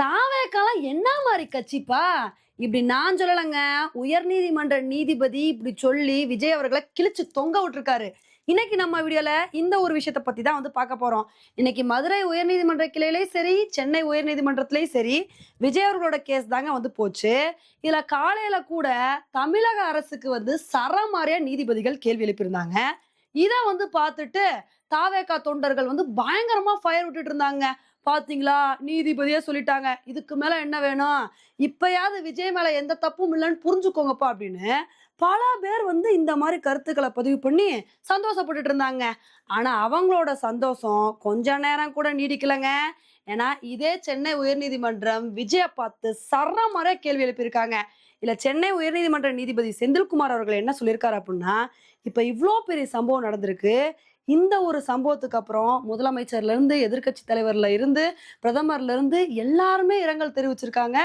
தாவேக்கெல்லாம் என்ன மாதிரி கட்சிப்பா? இப்படி நான் சொல்லலைங்க. உயர்நீதிமன்ற நீதிபதி இப்படி சொல்லி விஜய் அவர்களை கிழிச்சு தொங்க விட்டுருக்காரு. இன்னைக்கு நம்ம வீடியோல இந்த ஒரு விஷயத்த பத்தி தான் வந்து பார்க்க போறோம். இன்னைக்கு மதுரை உயர்நீதிமன்ற கிளையிலையும் சரி சென்னை உயர்நீதிமன்றத்திலையும் சரி விஜய் அவர்களோட கேஸ் தாங்க வந்து போச்சு. இதுல காலையில கூட தமிழக அரசுக்கு வந்து சரமாரியா நீதிபதிகள் கேள்வி எழுப்பியிருந்தாங்க. இதை வந்து பார்த்துட்டு தாவேகா தொண்டர்கள் வந்து பயங்கரமா ஃபயர் விட்டுட்டு இருந்தாங்க. பாத்தீங்களா? நீதிபதியே சொல்லிட்டாங்க. இதுக்கு மேல என்ன வேணும்? இப்பயாவது விஜய் மேல எந்த தப்பும் இல்லைன்னு புரிஞ்சுக்கோங்கப்பா அப்படின்னு பல பேர் வந்து இந்த மாதிரி கருத்துக்களை பதிவு பண்ணி சந்தோஷப்பட்டுட்டு இருந்தாங்க. ஆனா அவங்களோட சந்தோஷம் கொஞ்ச நேரம் கூட நீடிக்கலைங்க. ஏன்னா இதே சென்னை உயர்நீதிமன்றம் விஜய பார்த்து சரமாரியா கேள்வி எழுப்பியிருக்காங்க. இல்ல சென்னை உயர்நீதிமன்ற நீதிபதி செந்தில்குமார் அவர்கள் என்ன சொல்லியிருக்காரு அப்படின்னா இப்ப இவ்வளோ பெரிய சம்பவம் நடந்திருக்கு. இந்த ஒரு சம்பவத்துக்கு அப்புறம் முதலமைச்சர்ல இருந்து எதிர்க்கட்சி தலைவர்ல இருந்து பிரதமர்ல இருந்து எல்லாருமே இரங்கல் தெரிவிச்சிருக்காங்க.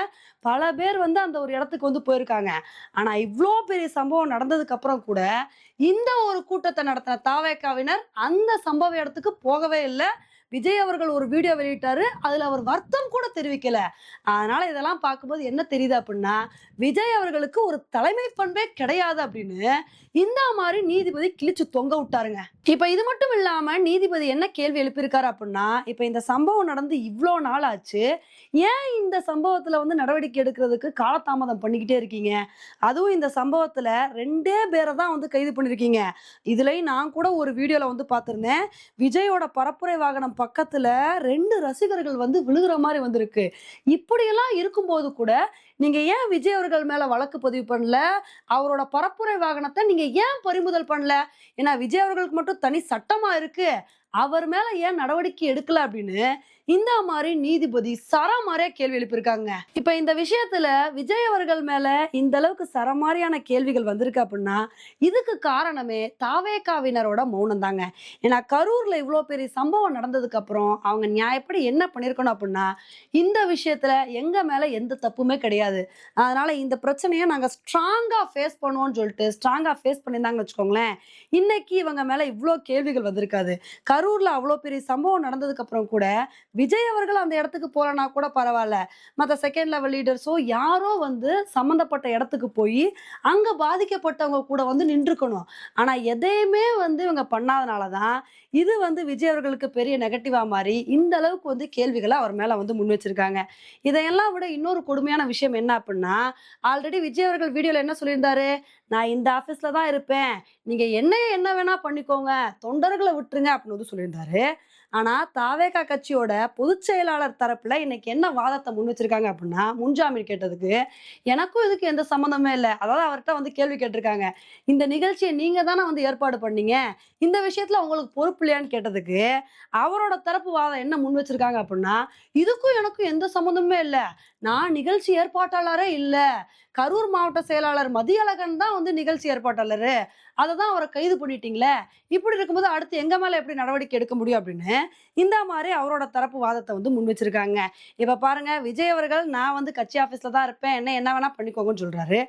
பல பேர் வந்து அந்த ஒரு இடத்துக்கு வந்து போயிருக்காங்க. ஆனா இவ்வளோ பெரிய சம்பவம் நடந்ததுக்கு அப்புறம் கூட இந்த ஒரு கூட்டத்தை நடத்தின தாவேக்காவினர் அந்த சம்பவ இடத்துக்கு போகவே இல்லை. விஜய் அவர்கள் ஒரு வீடியோ வெளியிட்டாரு. அதுல அவர் வருத்தம் கூட தெரிவிக்கல. அதனால இதெல்லாம் பார்க்கும்போது என்ன தெரியுது அப்படின்னா விஜய் அவர்களுக்கு ஒரு தலைமை பண்பே கிடையாது அப்படின்னு இந்த மாதிரி நீதிபதி கிழிச்சு தொங்க விட்டாருங்க. இப்ப இது மட்டும் இல்லாம நீதிபதி என்ன கேள்வி எழுப்பியிருக்காரு அப்படின்னா இப்ப இந்த சம்பவம் நடந்து இவ்வளோ நாள் ஆச்சு. ஏன் இந்த சம்பவத்துல வந்து நடவடிக்கை எடுக்கிறதுக்கு காலதாமதம் பண்ணிக்கிட்டே இருக்கீங்க? அதுவும் இந்த சம்பவத்துல ரெண்டே பேரை தான் வந்து கைது பண்ணிருக்கீங்க. இதுலயும் நான் கூட ஒரு வீடியோல வந்து பார்த்திருந்தேன். விஜயோட பரப்புரை வாகனம் பக்கத்துல ரெண்டு ரசிகர்கள் வந்து விழுகிற மாதிரி வந்திருக்கு. இப்படியெல்லாம் இருக்கும்போது கூட நீங்க ஏன் விஜய் அவர்கள் மேல வழக்கு பதிவு பண்ணல? அவரோட பரப்புரை வாகனத்தை நீங்க ஏன் பறிமுதல் பண்ணல? ஏன்னா விஜய் அவர்களுக்கு மட்டும் தனி சட்டமா இருக்கு. அவர் மேல ஏன் நடவடிக்கை எடுக்கல அப்படின்னு இந்த மாதிரி நீதிபதி சரமாரியா கேள்வி எழுப்பியிருக்காங்க. இப்ப இந்த விஷயத்துல விஜய் அவர்கள் மேல இந்த அளவுக்கு சரமாரியான கேள்விகள் வந்திருக்கு அப்படின்னா இதுக்கு காரணமே தாவேக்காவினரோட மௌனம் தாங்க. ஏன்னா கரூர்ல இவ்வளோ பெரிய சம்பவம் நடந்ததுக்கு அப்புறம் அவங்க நியாயப்படி என்ன பண்ணியிருக்கணும் அப்படின்னா இந்த விஷயத்துல எங்க மேல எந்த தப்புமே கிடையாது. அதனால இந்த பிரச்சனையை நாங்க ஸ்ட்ராங்காக ஃபேஸ் பண்ணுவோம்னு சொல்லிட்டு ஸ்ட்ராங்காக ஃபேஸ் பண்ணியிருந்தாங்கன்னு வச்சுக்கோங்களேன் இன்னைக்கு இவங்க மேல இவ்வளோ கேள்விகள் வந்திருக்காது. கரூர்ல அவ்வளோ பெரிய சம்பவம் நடந்ததுக்கு அப்புறம் கூட விஜய் அவர்கள் அந்த இடத்துக்கு போகலனா கூட பரவாயில்ல. மற்ற செகண்ட் லெவல் லீடர்ஸோ யாரோ வந்து சம்மந்தப்பட்ட இடத்துக்கு போய் அங்க பாதிக்கப்பட்டவங்க கூட வந்து நின்றுக்கணும். ஆனா எதையுமே வந்து இவங்க பண்ணாதனால தான் இது வந்து விஜய் அவர்களுக்கு பெரிய நெகட்டிவா மாறி இந்த அளவுக்கு வந்து கேள்விகளை அவர் மேல வந்து முன் வச்சிருக்காங்க. இதையெல்லாம் விட இன்னொரு கொடுமையான விஷயம் என்ன அப்படின்னா ஆல்ரெடி விஜய் அவர்கள் வீடியோல என்ன சொல்லியிருந்தாரு? நான் இந்த ஆஃபீஸில் தான் இருப்பேன். நீங்க என்னைய என்ன வேணா பண்ணிக்கோங்க. தொண்டர்களை விட்டுருங்க அப்படின்னு வந்து சொல்லியிருந்தாரு. ஆனா தாவேகா கட்சியோட பொதுச் செயலாளர் தரப்புல இன்னைக்கு என்ன வாதத்தை முன் வச்சிருக்காங்க அப்படின்னா முன்ஜாமீன் கேட்டதுக்கு எனக்கும் இதுக்கு எந்த சம்மந்தமே இல்லை. அதாவது அவர்கிட்ட வந்து கேள்வி கேட்டிருக்காங்க. இந்த நிகழ்ச்சியை நீங்க தானே வந்து ஏற்பாடு பண்ணீங்க? இந்த விஷயத்துல உங்களுக்கு பொறுப்பு இல்லையான்னு கேட்டதுக்கு அவரோட தரப்பு வாதம் என்ன முன் வச்சிருக்காங்க அப்படின்னா இதுக்கும் எனக்கும் எந்த சம்மந்தமே இல்லை. நான் நிகழ்ச்சி ஏற்பாட்டாளரே இல்லை. கரூர் மாவட்ட செயலாளர் மதியழகன் தான் வந்து நிகழ்ச்சி ஏற்பாட்டாளர். அதை தான் அவரை கைது பண்ணிட்டீங்களே. இப்படி இருக்கும்போது அடுத்து எங்க மேல எப்படி நடவடிக்கை எடுக்க முடியும் அப்படின்னு இந்த மாதிரி அவரோட தரப்பு வாதத்தை வந்து முன் வச்சிருக்காங்க. இப்போ பாருங்க விஜய் அவர்கள் நான் வந்து கட்சி ஆஃபீஸில் தான் இருப்பேன். என்ன என்ன வேணா பண்ணிக்கோங்கன்னு சொல்றாரு.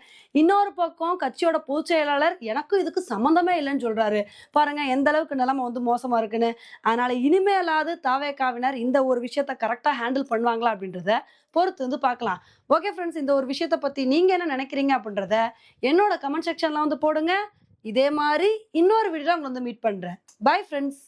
இன்னொரு பக்கம் கட்சியோட பொதுச் செயலாளர் எனக்கும் இதுக்கு சம்மந்தமே இல்லைன்னு சொல்றாரு. பாருங்க எந்த அளவுக்கு நிலைமை வந்து மோசமா இருக்குன்னு. அதனால இனிமேலாவது தாவேக்காவினர் இந்த ஒரு விஷயத்த கரெக்டாக ஹேண்டில் பண்ணுவாங்களா அப்படின்றத பொறுத்து வந்து பார்க்கலாம். ஓகே ஃப்ரெண்ட்ஸ் இந்த ஒரு விஷயத்தை பற்றி நீங்கள் என்ன நினைக்கிறீங்க அப்படின்றத என்னோட கமெண்ட் செக்ஷன்லாம் வந்து போடுங்க. இதே மாதிரி இன்னொரு வீடியோவில் உங்களை வந்து மீட் பண்ணுறேன் பை ஃப்ரெண்ட்ஸ்